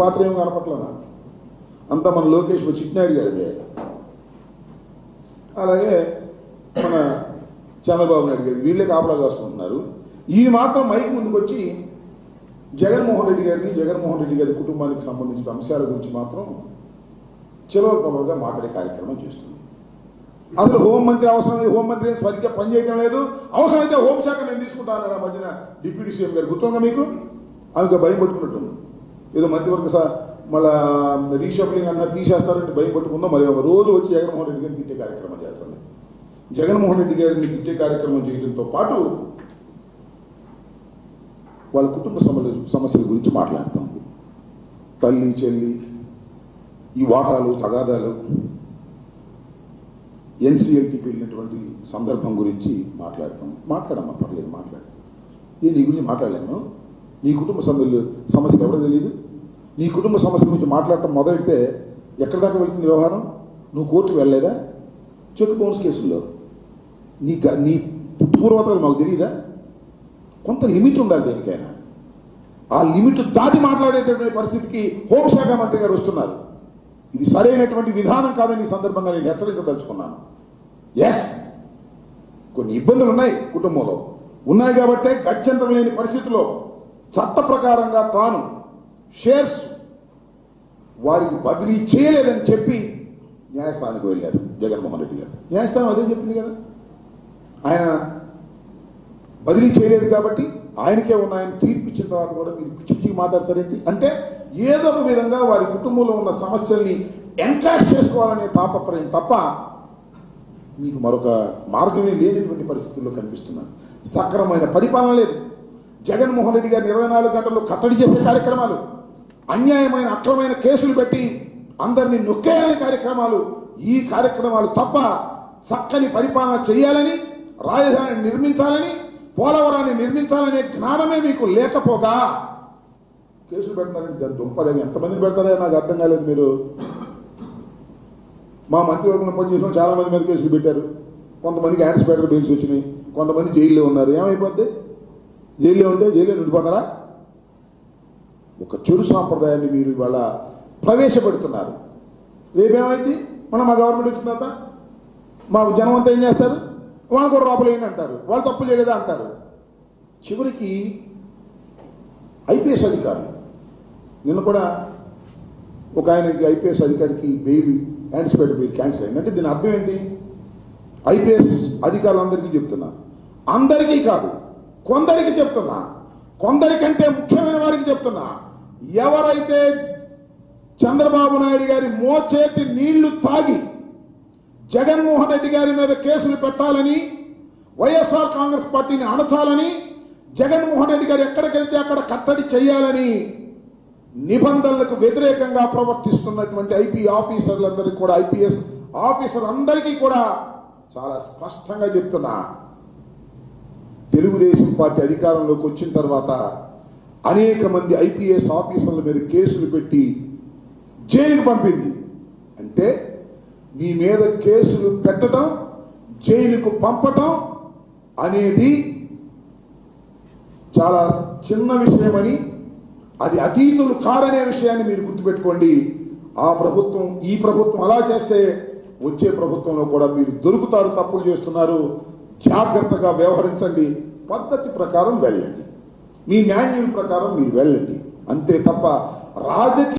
పాత్ర ఏం కనపట్లేనా అంతా మన లోకేష్ చిట్నాయుడు గారిదే. అలాగే మన చంద్రబాబు నాయుడు గారి వీళ్ళే కాపలా కాసుకుంటున్నారు. ఈ మాత్రం మైక్ ముందుకు వచ్చి జగన్మోహన్ రెడ్డి గారిని జగన్మోహన్ రెడ్డి గారి కుటుంబానికి సంబంధించిన అంశాల గురించి మాత్రం చిలవ పొలవగా మాట్లాడే కార్యక్రమం చేస్తుంది. అసలు హోంమంత్రి అవసరమైతే హోంమంత్రి సరిగ్గా పనిచేయడం లేదు. అవసరమైతే హోంశాఖ నేను తీసుకుంటాను ఆ మధ్యన డిప్యూటీ సీఎం గారు. గుర్తుందా మీకు? ఆమెకు భయం పట్టుకున్నట్టుంది. ఏదో మధ్యవర్గ స- మళ్ళా రీషఫలింగ్ అన్న తీసేస్తారని భయం పట్టుకుందో. మరి ఒక రోజు వచ్చి జగన్మోహన్ రెడ్డి గారిని తిట్టే కార్యక్రమం చేస్తుంది. జగన్మోహన్ రెడ్డి గారిని తిట్టే కార్యక్రమం చేయడంతో పాటు వాళ్ళ కుటుంబ సమస్యల సమస్యల గురించి మాట్లాడుతుంది తల్లి చెల్లి ఈ వాటాలు తగాదాలు ఎన్సీఎల్టీకి వెళ్ళినటువంటి సందర్భం గురించి మాట్లాడతాం. మాట్లాడమ్మా పర్లేదు మాట్లాడు. ఏ నీ గురించి మాట్లాడలేము. నీ కుటుంబ సమస్యలు సమస్యలు ఎవరో తెలియదు? నీ కుటుంబ సమస్యల గురించి మాట్లాడటం మొదలెడితే ఎక్కడి దాకా వెళ్తుంది వ్యవహారం? నువ్వు కోర్టుకు వెళ్ళలేదా? చెక్ బౌన్స్ కేసుల్లో. నీ గ- నీ పూర్వతలు మాకు తెలియదా కొంత లిమిట్ ఉండాలి దేనికైనా. ఆ లిమిట్ దాటి మాట్లాడేటటువంటి పరిస్థితికి హోంశాఖ మంత్రి గారు వస్తున్నారు. ఇది సరైనటువంటి విధానం కాదని ఈ సందర్భంగా నేను హెచ్చరించదలుచుకున్నాను. ఎస్ కొన్ని ఇబ్బందులు ఉన్నాయి కుటుంబంలో. ఉన్నాయి కాబట్టే గత్యంతరం లేని పరిస్థితిలో చట్ట ప్రకారంగా తాను షేర్స్ వారికి బదిలీ చేయలేదని చెప్పి న్యాయస్థానానికి వెళ్ళారు జగన్మోహన్ రెడ్డి గారు. న్యాయస్థానం అదే చెప్పింది కదా. ఆయన బదిలీ చేయలేదు కాబట్టి ఆయనకే ఉన్నాయని తీర్పు ఇచ్చిన తర్వాత కూడా మీరు పిచ్చి పిచ్చికి మాట్లాడతారేంటి? అంటే ఏదో ఒక విధంగా వారి కుటుంబంలో ఉన్న సమస్యల్ని ఎంకరేజ్ చేసుకోవాలనే తాపత్రయం తప్ప మీకు మరొక మార్గమే లేనటువంటి పరిస్థితుల్లో కనిపిస్తున్నారు సక్రమమైన పరిపాలన లేదు. జగన్మోహన్ రెడ్డి గారు ఇరవై నాలుగు గంటల్లో కట్టడి చేసే కార్యక్రమాలు అన్యాయమైన అక్రమైన కేసులు పెట్టి అందరినీ నొక్కేయాలని కార్యక్రమాలు ఈ కార్యక్రమాలు తప్ప చక్కని పరిపాలన చేయాలని రాజధానిని నిర్మించాలని పోలవరాన్ని నిర్మించాలనే జ్ఞానమే మీకు లేకపోగా. కేసులు పెడుతున్నారండి దాని దుంపదగి ఎంతమందిని పెడతారో? నాకు అర్థం కాలేదు మీరు. మా మంత్రివర్గంలో పనిచేసిన చాలామంది మీద కేసులు పెట్టారు. కొంతమందికి యాంటిసిపేటర్ బెయిల్స్ వచ్చినాయి. కొంతమంది జైల్లో ఉన్నారు. ఏమైపోద్ది? జైల్లో ఉంటే జైల్లో ఉండిపోతారా ఒక చెడు సాంప్రదాయాన్ని మీరు ఇవాళ ప్రవేశపెడుతున్నారు. రేపేమైంది? మనం మా గవర్నమెంట్ వచ్చిన తర్వాత మా జనం అంతా ఏం చేస్తారు? వాళ్ళు కూడా లోపలేయండి అంటారు. వాళ్ళు తప్పు చేయలేదా అంటారు. చివరికి ఐపీఎస్ అధికారులు నిన్న కూడా ఒక ఆయనకి ఐపీఎస్ అధికారికి బెయిల్ యాంటిసిపేట్ బెయిల్ క్యాన్సిల్ అయింది. అంటే దీని అర్థం ఏంటి? ఐపీఎస్ అధికారులందరికీ చెప్తున్నా. అందరికీ కాదు కొందరికి చెప్తున్నా. కొందరికంటే ముఖ్యమైన వారికి చెప్తున్నా. ఎవరైతే చంద్రబాబు నాయుడు గారి మోచేతి నీళ్ళు తాగి జగన్మోహన్ రెడ్డి గారి మీద కేసులు పెట్టాలని వైఎస్ఆర్ కాంగ్రెస్ పార్టీని అణచాలని జగన్మోహన్ రెడ్డి గారు ఎక్కడికి వెళ్తే అక్కడ కట్టడి చేయాలని నిబంధనలకు వ్యతిరేకంగా ప్రవర్తిస్తున్నటువంటి ఐపీ ఆఫీసర్లందరికీ కూడా ఐపీఎస్ ఆఫీసర్ అందరికీ కూడా చాలా స్పష్టంగా చెప్తున్నా. తెలుగుదేశం పార్టీ అధికారంలోకి వచ్చిన తర్వాత అనేక మంది ఐపీఎస్ ఆఫీసర్ల మీద కేసులు పెట్టి జైలుకు పంపింది. అంటే మీ మీద కేసులు పెట్టడం జైలుకు పంపటం అనేది చాలా చిన్న విషయమని అది అతీతులు కారనే విషయాన్ని మీరు గుర్తుపెట్టుకోండి. ఆ ప్రభుత్వం ఈ ప్రభుత్వం అలా చేస్తే వచ్చే ప్రభుత్వంలో కూడా మీరు దొరుకుతారు తప్పులు చేస్తున్నారు. జాగ్రత్తగా వ్యవహరించండి. పద్ధతి ప్రకారం వెళ్ళండి. మీ మాన్యుల్ ప్రకారం మీరు వెళ్ళండి. అంతే తప్ప రాజకీయ